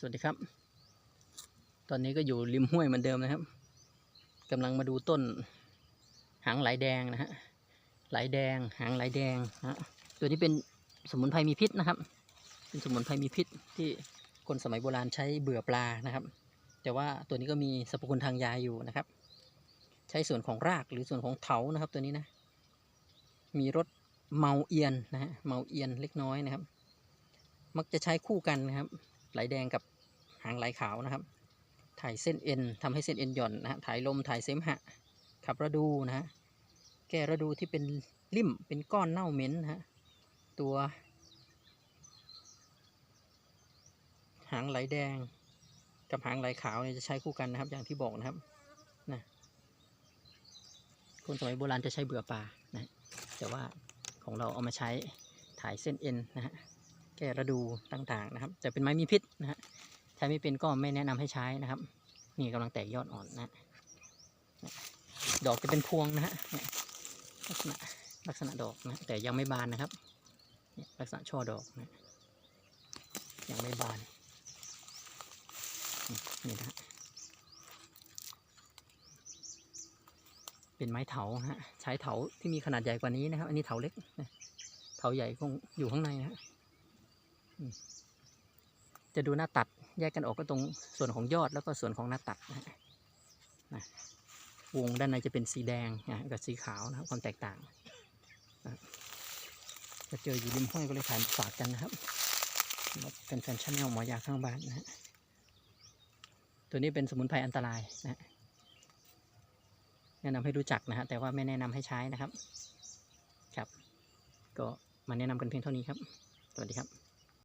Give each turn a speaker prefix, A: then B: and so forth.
A: สวัสดีครับ ตอนนี้ก็อยู่ริมห้วยเหมือนเดิมนะครับกำลังมาดูต้น หางไหลแดงนะฮะไหลแดง หางไหลแดงนะฮะตัวนี้เป็นสมุนไพรมีพิษนะครับ เป็นสมุนไพรมีพิษที่คนสมัยโบราณใช้เบื่อปลานะครับ แต่ว่าตัวนี้ก็มีสรรพคุณทางยาอยู่นะครับ ใช้ส่วนของรากหรือส่วนของเถานะครับ ตัวนี้นะ มีรสเมาเอียนนะฮะเมาเอียนเล็กน้อยนะครับ มักจะใช้คู่กันนะครับ ไหลแดงกับหางไหลขาวนะครับ ถ่ายเส้นเอ็นทำให้เส้นเอ็นหย่อนนะฮะถ่ายลมถ่ายเสมหะ ขับระดูนะฮะแก้ระดูที่เป็นริ่มเป็นก้อนเน่าเหม็นนะฮะตัว หางไหลแดงกับหางไหลขาวเนี่ยจะใช้คู่กันนะครับอย่างที่บอกนะครับนะคนสมัยโบราณจะใช้เบื่อปลานะแต่ว่าของเราเอามาใช้ถ่ายเส้นเอ็นนะฮะ แก้ระดูต่างๆนะครับ แต่เป็นไม้มีพิษนะฮะใช้ไม่เป็นก็ไม่แนะนำให้ใช้นะครับ นี่กำลังแตกยอดอ่อนนะ ดอกจะเป็นพวงนะฮะลักษณะลักษณะดอกนะ แต่ยังไม่บานนะครับลักษณะช่อดอกนะยังไม่บานนี่นะเป็นไม้เถาฮะใช้เถาที่มีขนาดใหญ่กว่านี้นะครับ อันนี้เถาเล็กเถาใหญ่คงอยู่ข้างในนะฮะ จะดูหน้าตัดแยกกันออกก็ตรงส่วนของยอดแล้วก็ส่วนของหน้าตัดนะฮะนะวงด้านในจะเป็นสีแดงนะกับสีขาวนะครับความแตกต่างนะจะเจออยู่ริมห้วยก็เลยถ่ายฝากกันนะครับเป็นแฟนชั่นแนลหมอยาข้างบ้านนะฮะตัวนี้เป็นสมุนไพรอันตรายนะฮะแนะนำให้รู้จักนะฮะแต่ว่าไม่แนะนำให้ใช้นะครับ ครับ ก็มาแนะนำกันเพียงเท่านี้ครับ สวัสดีครับ